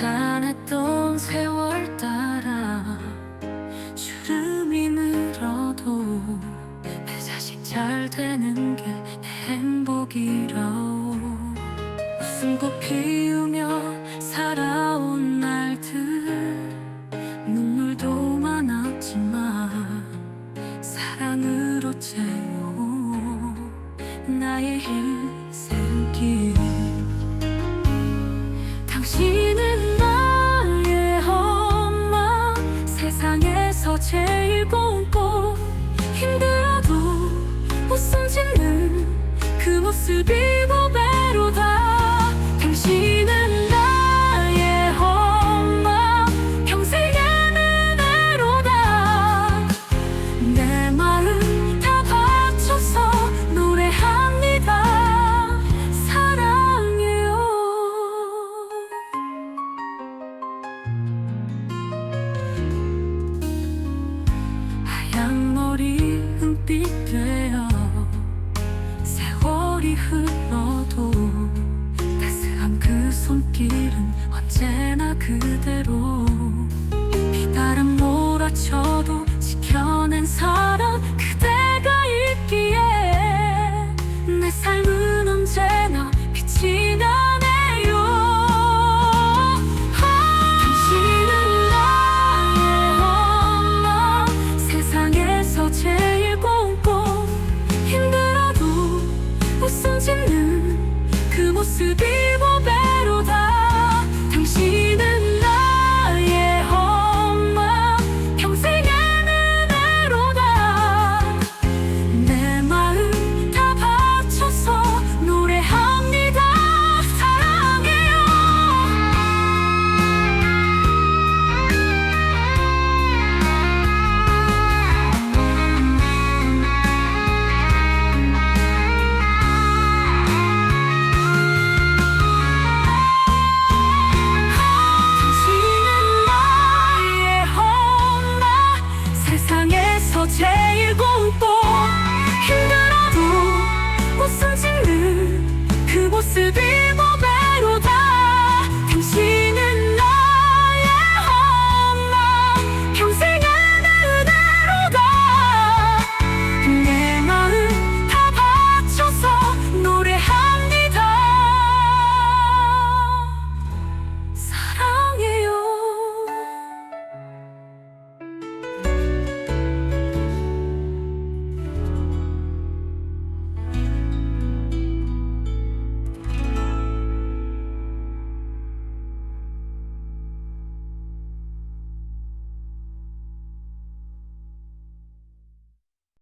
단단했던 세월 따라 주름이 늘어도 내 자신 잘 되는 게 행복이라오 웃음꽃 피우며 살아온 날들 눈물도 많았지만 사랑으로 채워 나의 힘 즐거운 법 힘들어도 웃음 짓는 그 모습이 장머리 흠빛 되어 세월이 흘러도 따스한 그 손길은 언제나 그대로 제일 꼼꼼 힘들어도 웃음 짓는 그 모습이 To.